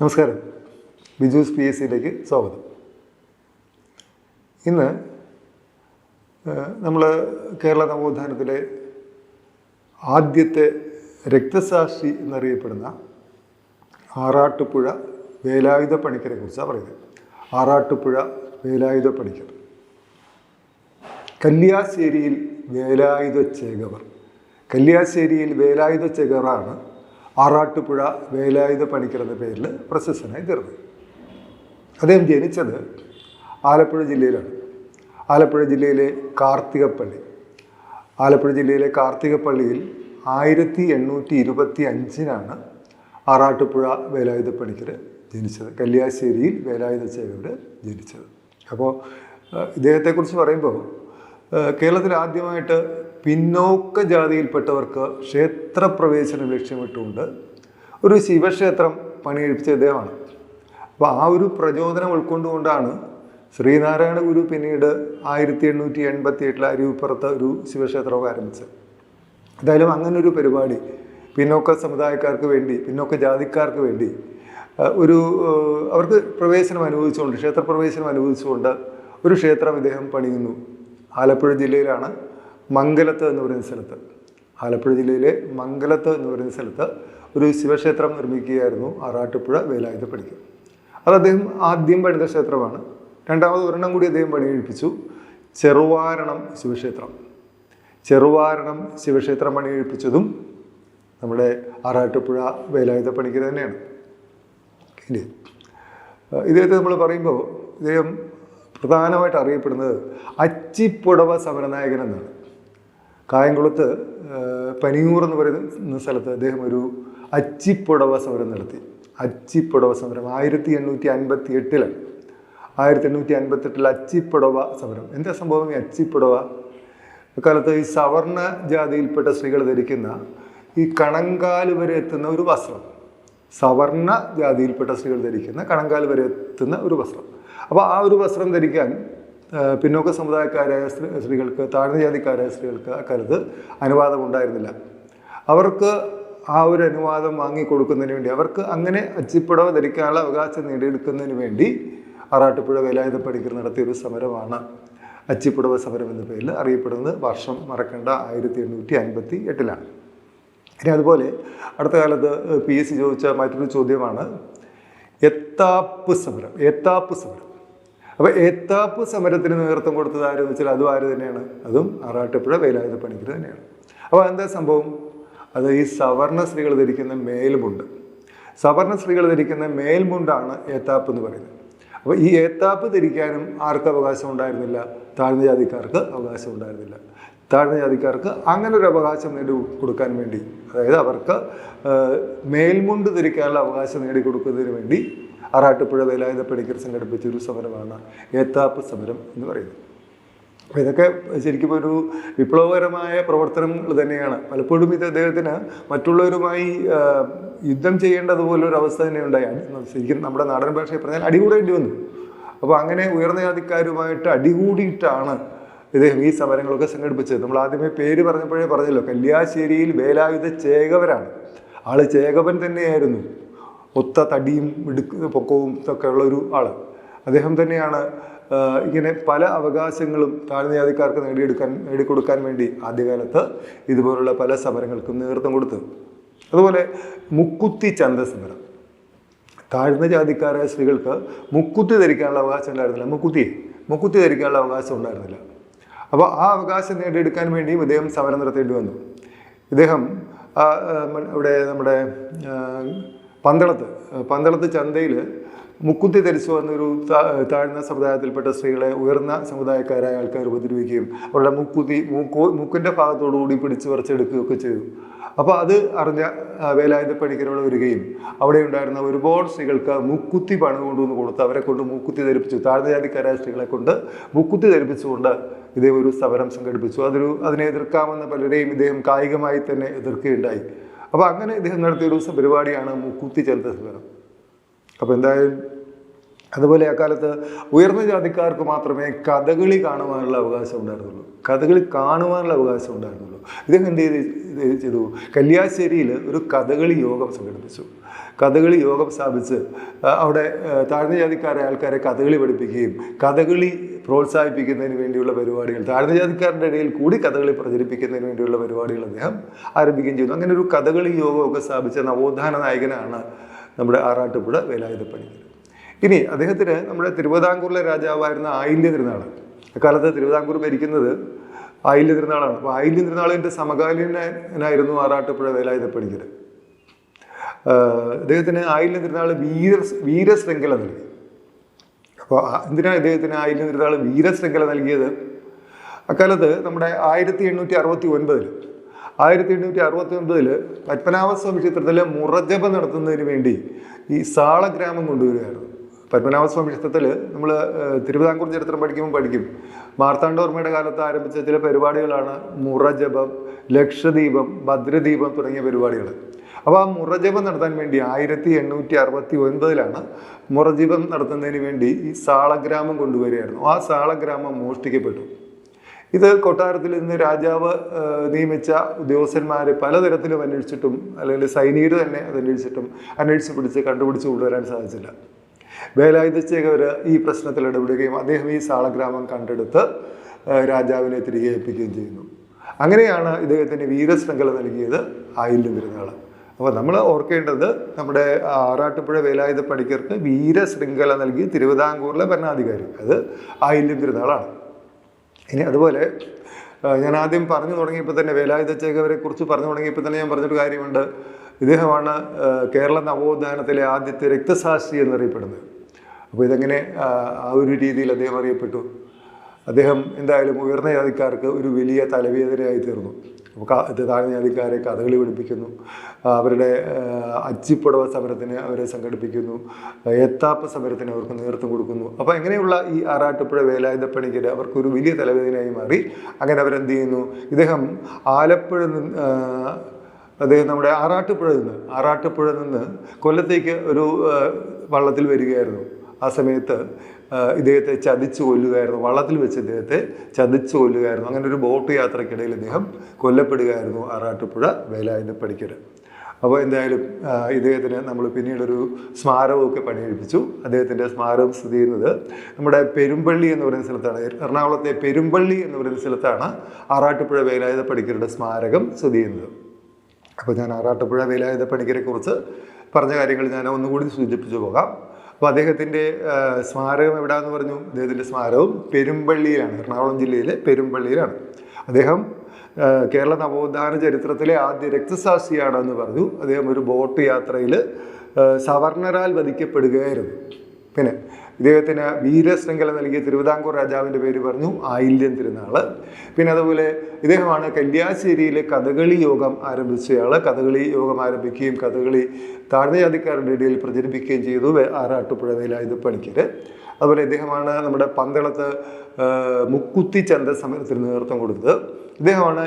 നമസ്കാരം. Biju's P S സിയിലേക്ക് സ്വാഗതം. ഇന്ന് നമ്മൾ കേരള നവോത്ഥാനത്തിലെ ആദ്യത്തെ രക്തസാക്ഷി എന്നറിയപ്പെടുന്ന ആറാട്ടുപുഴ വേലായുധ പണിക്കരെ കുറിച്ചാണ് പറയുന്നത്. ആറാട്ടുപുഴ വേലായുധ പണിക്കർ. കല്യാശ്ശേരിയിൽ വേലായുധ ചേകവർ. കല്യാശ്ശേരിയിൽ വേലായുധ ചേകവറാണ് ആറാട്ടുപുഴ വേലായുധ പണിക്കർ എന്ന പേരിൽ പ്രശസ്തനായി തീർന്നു. അദ്ദേഹം ജനിച്ചത് ആലപ്പുഴ ജില്ലയിലാണ്. ആലപ്പുഴ ജില്ലയിലെ കാർത്തികപ്പള്ളി. ആലപ്പുഴ ജില്ലയിലെ കാർത്തികപ്പള്ളിയിൽ ആയിരത്തി എണ്ണൂറ്റി ഇരുപത്തി അഞ്ചിനാണ് ആറാട്ടുപുഴ വേലായുധ പണിക്കർ ജനിച്ചത്. കല്യാശ്ശേരിയിൽ വേലായുധ ചേകവർ ജനിച്ചത്. അപ്പോൾ ഇദ്ദേഹത്തെക്കുറിച്ച് പറയുമ്പോൾ കേരളത്തിൽ ആദ്യമായിട്ട് പിന്നോക്ക ജാതിയിൽപ്പെട്ടവർക്ക് ക്ഷേത്രപ്രവേശനം ലക്ഷ്യമിട്ടുകൊണ്ട് ഒരു ശിവക്ഷേത്രം പണിയെടുപ്പിച്ച ഇദ്ദേഹമാണ്. അപ്പോൾ ആ ഒരു പ്രചോദനം ഉൾക്കൊണ്ടുകൊണ്ടാണ് ശ്രീനാരായണ ഗുരു പിന്നീട് ആയിരത്തി എണ്ണൂറ്റി എൺപത്തി എട്ടിൽ അരുവിപ്പുറത്ത് ഒരു ശിവക്ഷേത്രമൊക്കെ ആരംഭിച്ചത്. എന്തായാലും അങ്ങനൊരു പരിപാടി പിന്നോക്ക സമുദായക്കാർക്ക് വേണ്ടി പിന്നോക്ക ജാതിക്കാർക്ക് വേണ്ടി ഒരു അവർക്ക് പ്രവേശനം അനുവദിച്ചുകൊണ്ട് ക്ഷേത്രപ്രവേശനം അനുവദിച്ചുകൊണ്ട് ഒരു ക്ഷേത്രം ഇദ്ദേഹം പണിയുന്നു. ആലപ്പുഴ ജില്ലയിലാണ് മംഗലത്ത് എന്ന് പറയുന്ന സ്ഥലത്ത്. ആലപ്പുഴ ജില്ലയിലെ മംഗലത്ത് എന്ന് പറയുന്ന സ്ഥലത്ത് ഒരു ശിവക്ഷേത്രം നിർമ്മിക്കുകയായിരുന്നു ആറാട്ടുപുഴ വേലായുധ പണിക്ക് അത് അദ്ദേഹം ആദ്യം പണിത ക്ഷേത്രമാണ്. രണ്ടാമത് ഒരെണ്ണം കൂടി അദ്ദേഹം പണിയെഴുപ്പിച്ചു. ചെറുവാരണം ശിവക്ഷേത്രം. ചെറുവാരണം ശിവക്ഷേത്രം പണിയെഴുപ്പിച്ചതും നമ്മുടെ ആറാട്ടുപുഴ വേലായുധ പണിക്ക് തന്നെയാണ് ഇല്ലേ ഇദ്ദേഹത്തെ നമ്മൾ പറയുമ്പോൾ ഇദ്ദേഹം പ്രധാനമായിട്ട് അറിയപ്പെടുന്നത് അച്ചിപ്പുടവ സമരനായകൻ എന്നാണ്. കായംകുളത്ത് പനിയൂർ എന്ന് പറയുന്ന സ്ഥലത്ത് അദ്ദേഹം ഒരു അച്ചിപ്പുടവ സമരം നടത്തി. അച്ചിപ്പുടവ സമരം ആയിരത്തി എണ്ണൂറ്റി അൻപത്തി എട്ടിലാണ് ആയിരത്തി എണ്ണൂറ്റി അൻപത്തെട്ടിൽ അച്ചിപ്പുടവ സമരം. എന്താ സംഭവം ഈ അച്ചിപ്പുടവ? കാലത്ത് ഈ സവർണ ജാതിയിൽപ്പെട്ട സ്ത്രീകൾ ധരിക്കുന്ന ഈ കണങ്കാൽ വരെ എത്തുന്ന ഒരു വസ്ത്രം. സവർണ ജാതിയിൽപ്പെട്ട സ്ത്രീകൾ ധരിക്കുന്ന കണങ്കാൽ വരെ എത്തുന്ന ഒരു വസ്ത്രം. അപ്പോൾ ആ ഒരു വസ്ത്രം ധരിക്കാൻ പിന്നോക്ക സമുദായക്കാരായ സ്ത്രീ സ്ത്രീകൾക്ക് താഴ്ന്ന ജാതിക്കാരായ സ്ത്രീകൾക്ക് അക്കാലത്ത് അനുവാദം ഉണ്ടായിരുന്നില്ല. അവർക്ക് ആ ഒരു അനുവാദം വാങ്ങിക്കൊടുക്കുന്നതിന് വേണ്ടി അവർക്ക് അങ്ങനെ അച്ചിപ്പുടവ ധരിക്കാനുള്ള അവകാശം നേടിയെടുക്കുന്നതിന് വേണ്ടി ആറാട്ടുപുഴ വേലായുധ പണിക്കർ നടത്തിയ ഒരു സമരമാണ് അച്ചിപ്പുടവ സമരം എന്ന പേരിൽ അറിയപ്പെടുന്നത് വർഷം മറക്കേണ്ട ആയിരത്തി എണ്ണൂറ്റി അൻപത്തി എട്ടിലാണ് ഇനി അതുപോലെ അടുത്ത കാലത്ത് പി. എസ്. സി. ചോദിച്ച മറ്റൊരു ചോദ്യമാണ് എത്താപ്പ് സമരം എത്താപ്പ് സമരം. അപ്പോൾ എത്താപ്പ് സമരത്തിന് നേതൃത്വം കൊടുത്തത് ആര് വെച്ചാൽ അതും ആര് തന്നെയാണ്. അതും ആറാട്ടുപുഴ വേലായുധ പണിക്കർ തന്നെയാണ്. അപ്പോൾ എന്താ സംഭവം? അത് ഈ സവർണ സ്ത്രീകൾ ധരിക്കുന്ന മേൽമുണ്ട്. സവർണ സ്ത്രീകൾ ധരിക്കുന്ന മേൽമുണ്ടാണ് ഏത്താപ്പ് എന്ന് പറയുന്നത്. അപ്പോൾ ഈ ഏത്താപ്പ് ധരിക്കാനും ആർക്ക് അവകാശം ഉണ്ടായിരുന്നില്ല? താഴ്ന്ന ജാതിക്കാർക്ക് അവകാശം ഉണ്ടായിരുന്നില്ല. താഴ്ന്ന ജാതിക്കാർക്ക് അങ്ങനെ ഒരു അവകാശം നേടി കൊടുക്കാൻ വേണ്ടി അതായത് അവർക്ക് മേൽമുണ്ട് ധരിക്കാനുള്ള അവകാശം നേടിക്കൊടുക്കുന്നതിന് വേണ്ടി ആറാട്ടുപുഴ വേലായുധ പണിക്കർ സംഘടിപ്പിച്ച ഒരു സമരമാണ് ഏത്താപ്പ് സമരം എന്ന് പറയുന്നത്. അപ്പോൾ ഇതൊക്കെ ശരിക്കും ഒരു വിപ്ലവകരമായ പ്രവർത്തനങ്ങൾ തന്നെയാണ്. പലപ്പോഴും ഇത് അദ്ദേഹത്തിന് മറ്റുള്ളവരുമായി യുദ്ധം ചെയ്യേണ്ടതുപോലെ ഒരു അവസ്ഥ തന്നെ ഉണ്ടായി ശരിക്കും നമ്മുടെ നാടൻ ഭാഷയിൽ പറഞ്ഞാൽ അടികൂടേണ്ടി വന്നു. അപ്പോൾ അങ്ങനെ ഉയർന്ന ജാതിക്കാരുമായിട്ട് അടികൂടിയിട്ടാണ് ഇദ്ദേഹം ഈ സമരങ്ങളൊക്കെ സംഘടിപ്പിച്ചത്. നമ്മൾ ആദ്യമേ പേര് പറഞ്ഞപ്പോഴേ പറഞ്ഞല്ലോ കല്യാശ്ശേരിയിൽ വേലായുധ ചേകവരാണ്. ആൾ ചേകവൻ തന്നെയായിരുന്നു. ഒത്ത തടിയും ഇടുക്ക് പൊക്കവും ഒക്കെ ഉള്ള ഒരു ആൾ. അദ്ദേഹം തന്നെയാണ് ഇങ്ങനെ പല അവകാശങ്ങളും താഴ്ന്ന ജാതിക്കാർക്ക് നേടിയെടുക്കാൻ നേടിക്കൊടുക്കാൻ വേണ്ടി ആദ്യകാലത്ത് ഇതുപോലുള്ള പല സമരങ്ങൾക്കും നേതൃത്വം കൊടുത്തത് അതുപോലെ മുക്കുത്തി ചന്ത സമരം താഴ്ന്ന ജാതിക്കാരായ സ്ത്രീകൾക്ക് മുക്കുത്തി ധരിക്കാനുള്ള അവകാശം ഉണ്ടായിരുന്നില്ല. മുക്കുത്തി മുക്കുത്തി ധരിക്കാനുള്ള അവകാശം ഉണ്ടായിരുന്നില്ല. അപ്പോൾ ആ അവകാശം നേടിയെടുക്കാൻ വേണ്ടിയും ഇദ്ദേഹം സമരം നടത്തേണ്ടി വന്നു. ഇദ്ദേഹം ഇവിടെ നമ്മുടെ പന്തളത്ത് പന്തളത്ത് ചന്തയിൽ മുക്കുത്തി ധരിച്ചു വന്നൊരു താ- താഴ്ന്ന സമുദായത്തിൽപ്പെട്ട സ്ത്രീകളെ ഉയർന്ന സമുദായക്കാരായ ആൾക്കാർ ഉപദ്രവിക്കുകയും അവരുടെ മുക്കുത്തി മൂക്കോ മൂക്കിന്റെ ഭാഗത്തോടുകൂടി പിടിച്ചു പറിച്ചെടുക്കുകയൊക്കെ ചെയ്തു. അപ്പോൾ അത് അറിഞ്ഞ വേലായുധ പണിക്കരോട് വരികയും അവിടെ ഉണ്ടായിരുന്ന ഒരുപാട് സ്ത്രീകൾക്ക് മുക്കുത്തി പണം കൊണ്ടുവന്ന് കൊടുത്ത് അവരെ കൊണ്ട് മുക്കുത്തി ധരിപ്പിച്ചു. താഴ്ന്ന ജാതിക്കാരായ സ്ത്രീകളെ കൊണ്ട് മുക്കുത്തി ധരിപ്പിച്ചുകൊണ്ട് ഇതേ ഒരു സമരം സംഘടിപ്പിച്ചു. അതൊരു അതിനെ എതിർക്കാമെന്ന പലരെയും ഇദ്ദേഹം കായികമായി തന്നെ എതിർക്കുകയുണ്ടായി. അപ്പോൾ അങ്ങനെ ഇദ്ദേഹം നടത്തിയ ഒരു ദിവസം പരിപാടിയാണ് മുക്കുത്തി ചരിത്ര സമരം അപ്പോൾ എന്തായാലും അതുപോലെ അക്കാലത്ത് ഉയർന്ന ജാതിക്കാർക്ക് മാത്രമേ കഥകളി കാണുവാനുള്ള അവകാശം ഉണ്ടായിരുന്നുള്ളൂ. കഥകളി കാണുവാനുള്ള അവകാശം ഉണ്ടായിരുന്നുള്ളൂ. ഇദ്ദേഹം എന്ത് ചെയ്ത് ചെയ്തു? കല്യാശ്ശേരിയിൽ ഒരു കഥകളി യോഗം സംഘടിപ്പിച്ചു. കഥകളി യോഗം സ്ഥാപിച്ച് അവിടെ താഴ്ന്ന ജാതിക്കാരെ ആൾക്കാരെ കഥകളി പഠിപ്പിക്കുകയും കഥകളി പ്രോത്സാഹിപ്പിക്കുന്നതിന് വേണ്ടിയുള്ള പരിപാടികൾ താഴ്ന്ന ജാതിക്കാരുടെ ഇടയിൽ കൂടി കഥകളി പ്രചരിപ്പിക്കുന്നതിന് വേണ്ടിയുള്ള പരിപാടികൾ അദ്ദേഹം ആരംഭിക്കുകയും ചെയ്തു. അങ്ങനെ ഒരു കഥകളി യോഗമൊക്കെ സ്ഥാപിച്ച നവോത്ഥാന നായകനാണ് നമ്മുടെ ആറാട്ടുപുഴ വേലായുധപ്പണിക്കർ. ഇനി അദ്ദേഹത്തിന് നമ്മുടെ തിരുവിതാംകൂറിലെ രാജാവായിരുന്ന ആയില്യ തിരുനാൾ. അക്കാലത്ത് തിരുവിതാംകൂർ ഭരിക്കുന്നത് ആയില്യ തിരുനാളാണ്. അപ്പോൾ ആയില്യ തിരുനാളിന്റെ സമകാലീനായിരുന്നു ആറാട്ടുപുഴ വേലായുധപ്പണിക്കർ അദ്ദേഹത്തിന് ആയില്യ തിരുനാൾ വീര വീരശൃംഖല നൽകി. അപ്പോൾ എന്തിനാണ് ഇദ്ദേഹത്തിന് ആയില്യ തിരുനാൾ വീരശൃംഖല നൽകിയത്? അക്കാലത്ത് നമ്മുടെ ആയിരത്തി എണ്ണൂറ്റി അറുപത്തി ഒൻപതിൽ ആയിരത്തി എണ്ണൂറ്റി അറുപത്തി ഒൻപതിൽ പത്മനാഭസ്വാമി ക്ഷേത്രത്തിലെ മുറജപം നടത്തുന്നതിന് വേണ്ടി ഈ സാളഗ്രാമം കൊണ്ടുവരികയായിരുന്നു. പത്മനാഭസ്വാമി ക്ഷേത്രത്തിൽ നമ്മൾ തിരുവിതാംകൂർ ചരിത്രം പഠിക്കുമ്പോൾ പഠിക്കും. മാർത്താണ്ഡവർമ്മയുടെ കാലത്ത് ആരംഭിച്ച ചില പരിപാടികളാണ് മുറജപം ലക്ഷദീപം ഭദ്രദീപം തുടങ്ങിയ പരിപാടികൾ അപ്പോൾ ആ മുറജപം നടത്താൻ വേണ്ടി ആയിരത്തി എണ്ണൂറ്റി അറുപത്തി ഒൻപതിലാണ് മുറജപം നടത്തുന്നതിന് വേണ്ടി ഈ സാളഗ്രാമം കൊണ്ടുവരികയായിരുന്നു. ആ സാളഗ്രാമം മോഷ്ടിക്കപ്പെട്ടു. ഇത് കൊട്ടാരത്തിൽ നിന്ന് രാജാവ് നിയമിച്ച ഉദ്യോഗസ്ഥന്മാർ പലതരത്തിലും അന്വേഷിച്ചിട്ടും അല്ലെങ്കിൽ സൈനികർ തന്നെ അത് അന്വേഷിച്ചിട്ടും അന്വേഷിച്ച് പിടിച്ച് കണ്ടുപിടിച്ച് കൊണ്ടുവരാൻ സാധിച്ചില്ല. വേലായുധച്ചേകർ ഈ പ്രശ്നത്തിൽ ഇടപെടുകയും അദ്ദേഹം ഈ സാളഗ്രാമം കണ്ടെടുത്ത് രാജാവിനെ തിരികെ ഏൽപ്പിക്കുകയും ചെയ്യുന്നു. അങ്ങനെയാണ് ഇദ്ദേഹത്തിന് വീരശൃംഖല നൽകിയത് ആയില്യം പെരുന്നാൾ അപ്പോൾ നമ്മൾ ഓർക്കേണ്ടത് നമ്മുടെ ആറാട്ടുപുഴ വേലായുധ പണിക്കർക്ക് വീരശൃംഖല നൽകി തിരുവിതാംകൂറിലെ ഭരണാധികാരി. അത് ആയില്യം പെരുന്നാളാണ് ഇനി അതുപോലെ ഞാൻ ആദ്യം പറഞ്ഞു തുടങ്ങിയപ്പോൾ തന്നെ വേലായുധ ചേകവരെ കുറിച്ച് പറഞ്ഞു തുടങ്ങിയപ്പോൾ തന്നെ ഞാൻ പറഞ്ഞൊരു കാര്യമുണ്ട്. ഇദ്ദേഹമാണ് കേരള നവോത്ഥാനത്തിലെ ആദ്യത്തെ രക്തസാക്ഷി എന്നറിയപ്പെടുന്നത്. അപ്പോൾ ഇതെങ്ങനെ ആ, ഒരു രീതിയിൽ അദ്ദേഹം അറിയപ്പെട്ടു? അദ്ദേഹം എന്തായാലും ഉയർന്ന ജാതിക്കാർക്ക് ഒരു വലിയ തലവേദനയായി തീർന്നു. അപ്പോൾ താഴ്ന്ന ജാതിക്കാരെ കഥകളി പഠിപ്പിക്കുന്നു. അവരുടെ അച്ചിപ്പുടവ സമരത്തിന് അവരെ സംഘടിപ്പിക്കുന്നു. എത്താപ്പ സമരത്തിന് അവർക്ക് നേതൃത്വം കൊടുക്കുന്നു. അപ്പോൾ എങ്ങനെയുള്ള ഈ ആറാട്ടുപുഴ വേലായുധ പണിക്കർ അവർക്കൊരു വലിയ തലവേദനയായി മാറി. അങ്ങനെ അവരെന്ത് ചെയ്യുന്നു? ഇദ്ദേഹം ആലപ്പുഴ നിന്ന് അദ്ദേഹം നമ്മുടെ ആറാട്ടുപുഴ നിന്ന് ആറാട്ടുപുഴ നിന്ന് കൊല്ലത്തേക്ക് ഒരു വള്ളത്തിൽ വരികയായിരുന്നു. ആ സമയത്ത് ഇദ്ദേഹത്തെ ചതിച്ചു കൊല്ലുകയായിരുന്നു. വള്ളത്തിൽ വെച്ച് ഇദ്ദേഹത്തെ ചതിച്ചു കൊല്ലുകയായിരുന്നു. അങ്ങനെ ഒരു ബോട്ട് യാത്രക്കിടയിൽ ഇദ്ദേഹം കൊല്ലപ്പെടുകയായിരുന്നു ആറാട്ടുപുഴ വേലായുധ പണിക്കർ അപ്പോൾ എന്തായാലും ഇദ്ദേഹത്തിന് നമ്മൾ പിന്നീടൊരു സ്മാരകമൊക്കെ പണിയെടുപ്പിച്ചു. അദ്ദേഹത്തിന്റെ സ്മാരകം സ്ഥിതി ചെയ്യുന്നത് നമ്മുടെ പെരുമ്പള്ളി എന്ന് പറയുന്ന സ്ഥലത്താണ്. എറണാകുളത്തെ പെരുമ്പള്ളി എന്ന് പറയുന്ന സ്ഥലത്താണ് ആറാട്ടുപുഴ വേലായുധ പണിക്കരുടെ സ്മാരകം സ്ഥിതി ചെയ്യുന്നത്. അപ്പോൾ ഞാൻ ആറാട്ടുപുഴ വേലായുധ പണിക്കരെ കുറിച്ച് പറഞ്ഞ കാര്യങ്ങൾ ഞാൻ ഒന്നുകൂടി സൂചിപ്പിച്ചു പോകാം. അപ്പോൾ അദ്ദേഹത്തിന്റെ സ്മാരകം എവിടെയാണെന്ന് പറഞ്ഞു? അദ്ദേഹത്തിന്റെ സ്മാരകം പെരുമ്പള്ളിയിലാണ് എറണാകുളം ജില്ലയിലെ പെരുമ്പള്ളിയിലാണ്. അദ്ദേഹം കേരള നവോത്ഥാന ചരിത്രത്തിലെ ആദ്യ രക്തസാക്ഷിയാണെന്ന് പറഞ്ഞു. അദ്ദേഹം ഒരു ബോട്ട് യാത്രയിൽ സവർണരാൽ വധിക്കപ്പെടുകയായിരുന്നു. പിന്നെ ഇദ്ദേഹത്തിന് വീരശൃംഖല നൽകിയ തിരുവിതാംകൂർ രാജാവിന്റെ പേര് പറഞ്ഞു ആയില്യം തിരുനാൾ പിന്നെ അതുപോലെ ഇദ്ദേഹമാണ് കല്യാശ്ശേരിയിലെ കഥകളി യോഗം ആരംഭിച്ചയാൾ കഥകളി യോഗം ആരംഭിക്കുകയും കഥകളി താഴ്ന്ന ജാതിക്കാരുടെ ഇടയിൽ പ്രചരിപ്പിക്കുകയും ചെയ്തു ആറാട്ടുപുഴ വേലായുധ പണിക്കർ അതുപോലെ ഇദ്ദേഹമാണ് നമ്മുടെ പന്തളത്ത് മുക്കുത്തി ചന്ത സമരത്തിന് നേതൃത്വം കൊടുത്തത്. ഇദ്ദേഹമാണ്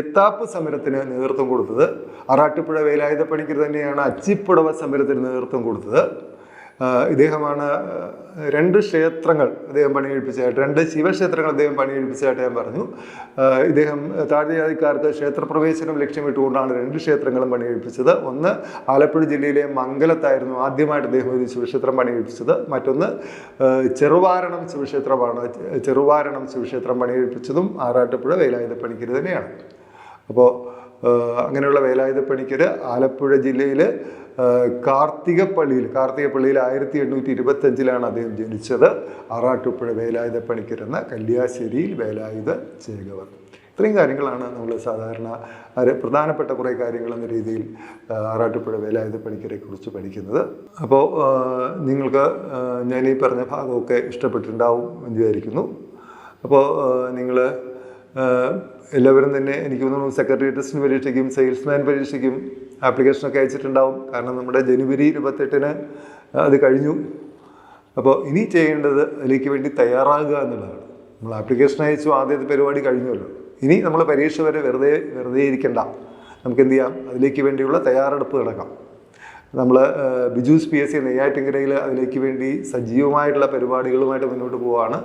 എത്താപ്പ് സമരത്തിന് നേതൃത്വം കൊടുത്തത്. ആറാട്ടുപുഴ വേലായുധ പണിക്കർ തന്നെയാണ് അച്ചിപ്പുടവ സമരത്തിന് നേതൃത്വം കൊടുത്തത്. ഇദ്ദേഹമാണ് രണ്ട് ക്ഷേത്രങ്ങൾ അദ്ദേഹം പണികഴിപ്പിച്ചതായിട്ട് രണ്ട് ശിവക്ഷേത്രങ്ങൾ അദ്ദേഹം പണികഴിപ്പിച്ചതായിട്ട് ഞാൻ പറഞ്ഞു. ഇദ്ദേഹം താഴ്ജാതിക്കാർക്ക് ക്ഷേത്രപ്രവേശനം ലക്ഷ്യമിട്ടുകൊണ്ടാണ് രണ്ട് ക്ഷേത്രങ്ങളും പണികഴിപ്പിച്ചത്. ഒന്ന് ആലപ്പുഴ ജില്ലയിലെ മംഗലത്തായിരുന്നു ആദ്യമായിട്ട് അദ്ദേഹം ഒരു ശിവക്ഷേത്രം പണികഴിപ്പിച്ചത്. മറ്റൊന്ന് ചെറുവാരണം ശിവക്ഷേത്രമാണ്. ചെറുവാരണം ശിവക്ഷേത്രം പണികഴിപ്പിച്ചതും ആറാട്ടുപുഴ വേലായുധ പണിക്കര് തന്നെയാണ്. അപ്പോൾ അങ്ങനെയുള്ള വേലായുധ പണിക്കർ ആലപ്പുഴ ജില്ലയിൽ കാർത്തികപ്പള്ളിയിൽ കാർത്തികപ്പള്ളിയിൽ ആയിരത്തി എണ്ണൂറ്റി ഇരുപത്തഞ്ചിലാണ് അദ്ദേഹം ജനിച്ചത്. ആറാട്ടുപുഴ വേലായുധ പണിക്കർ എന്ന കല്യാശ്ശേരിയിൽ വേലായുധ ചേകവർ. ഇത്രയും കാര്യങ്ങളാണ് നമ്മൾ സാധാരണ പ്രധാനപ്പെട്ട കുറേ കാര്യങ്ങൾ എന്ന രീതിയിൽ ആറാട്ടുപ്പുഴ വേലായുധ പണിക്കരെ കുറിച്ച് പഠിക്കുന്നത്. അപ്പോൾ നിങ്ങൾക്ക് ഞാൻ ഈ പറഞ്ഞ ഭാഗമൊക്കെ ഇഷ്ടപ്പെട്ടിട്ടുണ്ടാവും എന്ന് വിചാരിക്കുന്നു. അപ്പോൾ നിങ്ങൾ എല്ലാവരും തന്നെ എനിക്ക് തോന്നുന്നു സെക്രട്ടറി ടെസ്റ്റിന് പരീക്ഷയ്ക്കും സെയിൽസ്മാൻ പരീക്ഷയ്ക്കും ആപ്ലിക്കേഷനൊക്കെ അയച്ചിട്ടുണ്ടാവും. കാരണം നമ്മുടെ ജനുവരി ഇരുപത്തെട്ടിന് അത് കഴിഞ്ഞു. അപ്പോൾ ഇനി ചെയ്യേണ്ടത് അതിലേക്ക് വേണ്ടി തയ്യാറാകുക എന്നുള്ളതാണ്. നമ്മൾ ആപ്ലിക്കേഷൻ അയച്ചു ആദ്യത്തെ പരിപാടി കഴിഞ്ഞല്ലോ ഇനി നമ്മൾ പരീക്ഷ വരെ വെറുതെ വെറുതെ ഇരിക്കണ്ട. നമുക്ക് എന്ത് ചെയ്യാം? അതിലേക്ക് വേണ്ടിയുള്ള തയ്യാറെടുപ്പ് നടക്കാം. നമ്മൾ ബിജൂസ് പി എസ് സി നെയ്യാറ്റിങ്കരയിൽ അതിലേക്ക് വേണ്ടി സജീവമായിട്ടുള്ള പരിപാടികളുമായിട്ട് മുന്നോട്ട് പോവുകയാണ്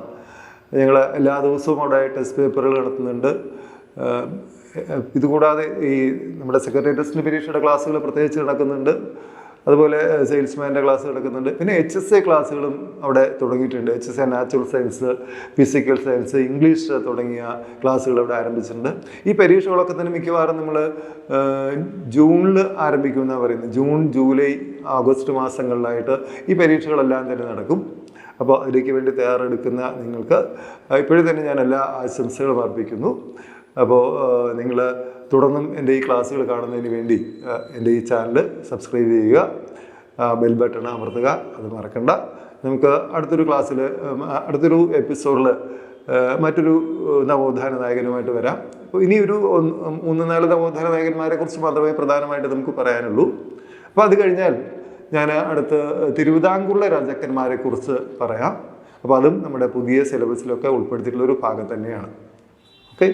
ഞങ്ങൾ എല്ലാ ദിവസവും അവിടെ ടെസ്റ്റ് പേപ്പറുകൾ നടത്തുന്നുണ്ട്. ഇതുകൂടാതെ ഈ നമ്മുടെ സെക്രട്ടേറിയറ്റ് പരീക്ഷയുടെ ക്ലാസ്സുകൾ പ്രത്യേകിച്ച് നടക്കുന്നുണ്ട്. അതുപോലെ സെയിൽസ്മാന്റെ ക്ലാസ് നടക്കുന്നുണ്ട്. പിന്നെ എച്ച് എസ് എ ക്ലാസ്സുകളും അവിടെ തുടങ്ങിയിട്ടുണ്ട്. H S A natural science physical science English തുടങ്ങിയ ക്ലാസ്സുകൾ അവിടെ ആരംഭിച്ചിട്ടുണ്ട്. ഈ പരീക്ഷകളൊക്കെ തന്നെ മിക്കവാറും നമ്മൾ ജൂണിൽ ആരംഭിക്കുമെന്നാണ് പറയുന്നത്. ജൂൺ ജൂലൈ ആഗസ്റ്റ് മാസങ്ങളിലായിട്ട് ഈ പരീക്ഷകളെല്ലാം തന്നെ നടക്കും. അപ്പോൾ അതിലേക്ക് വേണ്ടി തയ്യാറെടുക്കുന്ന നിങ്ങൾക്ക് ഇപ്പോഴും തന്നെ ഞാൻ എല്ലാ ആശംസകളും അർപ്പിക്കുന്നു. അപ്പോൾ നിങ്ങൾ തുടർന്നും എന്റെ ഈ ക്ലാസ്സുകൾ കാണുന്നതിന് വേണ്ടി എന്റെ ഈ ചാനൽ സബ്സ്ക്രൈബ് ചെയ്യുക ബെൽ ബട്ടൺ അമർത്തുക അത് മറക്കണ്ട. നമുക്ക് അടുത്തൊരു ക്ലാസ്സിൽ അടുത്തൊരു എപ്പിസോഡിൽ മറ്റൊരു നവോത്ഥാന നായകനുമായിട്ട് വരാം. അപ്പോൾ ഇനിയൊരു മൂന്ന് നാല് നവോത്ഥാന നായകന്മാരെ കുറിച്ച് മാത്രമേ പ്രധാനമായിട്ട് നമുക്ക് പറയാനുള്ളൂ. അപ്പോൾ അത് കഴിഞ്ഞാൽ ഞാൻ അടുത്ത് തിരുവിതാംകൂറിലെ രാജാക്കന്മാരെ കുറിച്ച് പറയാം. അപ്പോൾ അതും നമ്മുടെ പുതിയ സിലബസിലൊക്കെ ഉൾപ്പെടുത്തിയിട്ടുള്ള ഒരു ഭാഗം തന്നെയാണ്. ഓക്കെ